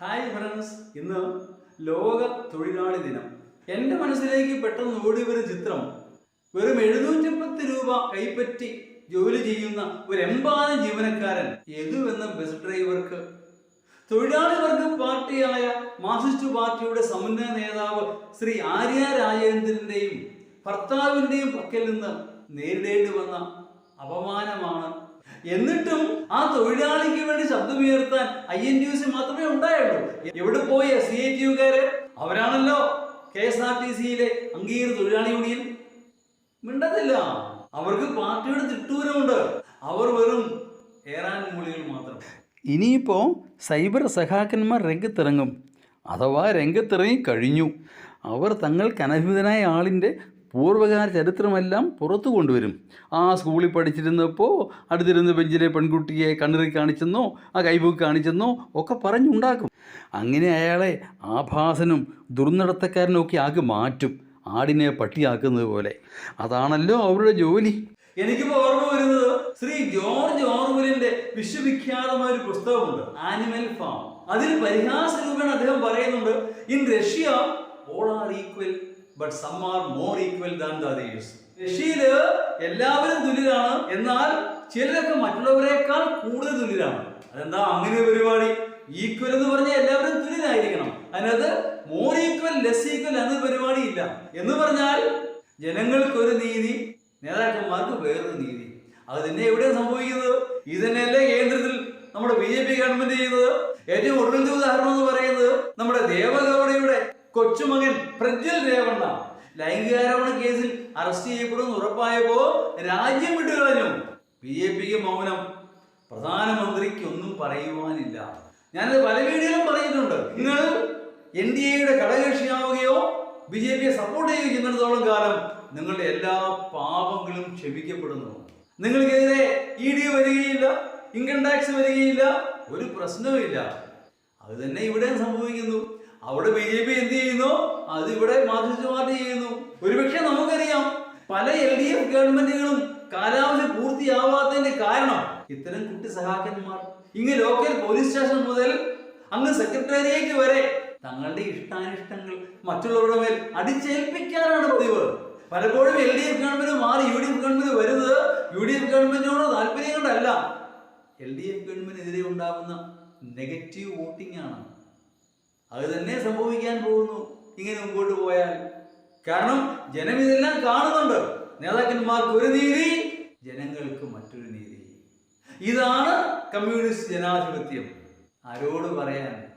Hi friends ഇന്ന് ലോക തൊഴിലാളി ദിനം. എന്റെ മനസ്സിലേക്ക് പെട്ടെന്ന് ഓടി വരുന്ന ചിത്രം വെറും എഴുന്നൂറ്റിപ്പത്ത് രൂപ കൈപ്പറ്റി ജോലി ചെയ്യുന്ന ഒരു എമ്പാനം ജീവനക്കാരൻ യദു എന്ന ബസ് ഡ്രൈവർക്ക് തൊഴിലാളി വർഗ പാർട്ടിയായ മാർക്സിസ്റ്റ് പാർട്ടിയുടെ സമുന്നത നേതാവ് ശ്രീ ആര്യ രാജേന്ദ്രന്റെയും ഭർത്താവിന്റെയും പക്കൽ നിന്ന് നേരിടേണ്ടി വന്ന അപമാനമാണ്. എന്നിട്ടും ആ തൊഴിലാളിക്ക് വേണ്ടി ശബ്ദമുയർത്താൻ ഐ എൻ ടി സി മാത്രമേ ഉണ്ടായുള്ളൂ. എവിടെ പോയ സി ഐ ടി യുകാര് അവരാണല്ലോ കെ എസ് ആർ ടി സിയിലെ അംഗീകൃത തൊഴിലാളി യൂണിയൻ. മിണ്ടത്തില്ല. അവർക്ക് പാർട്ടിയുടെ തിട്ടൂരമുണ്ട്. അവർ വെറും ഏറാൻ മൂളികൾ മാത്രം. ഇനിയിപ്പോൾ സൈബർ സഖാക്കന്മാർ രംഗത്തിറങ്ങും. അഥവാ രംഗത്തിറങ്ങി കഴിഞ്ഞു. അവർ തങ്ങൾക്ക് അനഭിതനായ ആളിന്റെ പൂർവകാല ചരിത്രമെല്ലാം പുറത്തു കൊണ്ടുവരും. ആ സ്കൂളിൽ പഠിച്ചിരുന്നപ്പോൾ അടുത്തിരുന്ന ബെഞ്ചിലെ പെൺകുട്ടിയെ കണ്ണിറി കാണിച്ചെന്നോ ആ കൈബുക്ക് കാണിച്ചെന്നോ ഒക്കെ പറഞ്ഞുണ്ടാക്കും. അങ്ങനെ അയാളെ ആഭാസനും ദുർനടത്തക്കാരനും ഒക്കെ ആക്കി മാറ്റും. ആടിനെ പട്ടിയാക്കുന്നത് പോലെ. അതാണല്ലോ അവരുടെ ജോലി. എനിക്കിപ്പോൾ ഓർമ്മ വരുന്നത് ശ്രീ ജോർജ് ഓർവലിന്റെ വിശ്വവിഖ്യാതമായ ഒരു പുസ്തകമുണ്ട് ആനിമൽ ഫാം അതിൽ പരിഹാസ രൂപേണ അദ്ദേഹം പറയുന്നുണ്ട് in Russia all are equal but some are more equal than the others എല്ലാവരും തുല്യരാണ്. എന്നാൽ ചിലരൊക്കെ മറ്റുള്ളവരെക്കാൾ കൂടുതൽ തുല്യരാണ്. അതെന്താ? അങ്ങനെ ഒരു പരിപാടി. ഈക്വൽ എന്ന് പറഞ്ഞാൽ എല്ലാവരും തുല്യരായിരിക്കണം. അതിനകത്ത് മോർ ഈക്വൽ ലെസ് ഈക്വൽ എന്ന പരിപാടി ഇല്ല. എന്ന് പറഞ്ഞാൽ ജനങ്ങൾക്ക് ഒരു നീതി നേതാക്കന്മാർക്ക് വേറൊരു നീതി. അത് തന്നെ എവിടെയാണ് സംഭവിക്കുന്നത്? ഇത് തന്നെയല്ലേ കേന്ദ്രത്തിൽ നമ്മുടെ ബി ജെ പി ഗവൺമെന്റ് ചെയ്യുന്നത്? ഏറ്റവും ഒടുവിലത്തെ ഉദാഹരണം എന്ന് പറയുന്നത് നമ്മുടെ ദേവഗൗഡയുടെ കൊച്ചുമകൻ പ്രജ്വൽ രേവണ്ണ. ലൈംഗികാരോപണ കേസിൽ അറസ്റ്റ് ചെയ്യപ്പെടുമെന്ന് ഉറപ്പായപ്പോ രാജ്യം വിട്ടുകളഞ്ഞു. ബി ജെ പിക്ക് മൗനം. പ്രധാനമന്ത്രിക്ക് ഒന്നും പറയുവാനില്ല. ഞാനത് പല വീഡിയോയിലും പറഞ്ഞിട്ടുണ്ട്. നിങ്ങൾ എൻ ഡി എയുടെ ഘടകകക്ഷിയാവുകയോ ബി ജെ പിയെ സപ്പോർട്ട് ചെയ്യുകയോ ചെയ്യുന്നിടത്തോളം കാലം നിങ്ങളുടെ എല്ലാ പാപങ്ങളും ക്ഷമിക്കപ്പെടുന്നു. നിങ്ങൾക്കെതിരെ ഇ ഡി വരികയില്ല ഇൻകം ടാക്സ് വരികയില്ല ഒരു പ്രശ്നവുമില്ല. അത് തന്നെ ഇവിടെ അവിടെ ബി ജെ പി എന്ത് ചെയ്യുന്നു? അത് ഇവിടെ മാർക്സിസ്റ്റ് പാർട്ടി ചെയ്യുന്നു. ഒരുപക്ഷെ നമുക്കറിയാം പല എൽ ഡി എഫ് ഗവൺമെന്റുകളും കാലാവധി പൂർത്തിയാവാത്തതിന്റെ കാരണം ഇത്തരം കുട്ടി സഹാക്കന്മാർ. ഇങ്ങ് ലോക്കൽ പോലീസ് സ്റ്റേഷൻ മുതൽ അങ്ങ് സെക്രട്ടേറിയേറ്റ് വരെ തങ്ങളുടെ ഇഷ്ടാനിഷ്ടങ്ങൾ മറ്റുള്ളവരുടെ മേൽ അടിച്ചേൽപ്പിക്കാനാണ് പതിവ്. പലപ്പോഴും എൽ ഡി എഫ് ഗവൺമെന്റ് മാറി യു ഡി എഫ് ഗവൺമെന്റ് വരുന്നത് യു ഡി എഫ് ഗവൺമെന്റിനോട് താല്പര്യം കൊണ്ടല്ല. എൽ ഡി എഫ് ഗവൺമെന്റിനെതിരെ ഉണ്ടാകുന്ന നെഗറ്റീവ് വോട്ടിംഗ് ആണ്. അത് തന്നെ സംഭവിക്കാൻ പോകുന്നു. ഇങ്ങനെ മുമ്പോട്ട് പോയാൽ. കാരണം ജനം ഇതെല്ലാം കാണുന്നുണ്ട്. നേതാക്കന്മാർക്ക് ഒരു നീതി ജനങ്ങൾക്ക് മറ്റൊരു നീതി. ഇതാണ് കമ്മ്യൂണിസ്റ്റ് ജനാധിപത്യം. ആരോട് പറയാൻ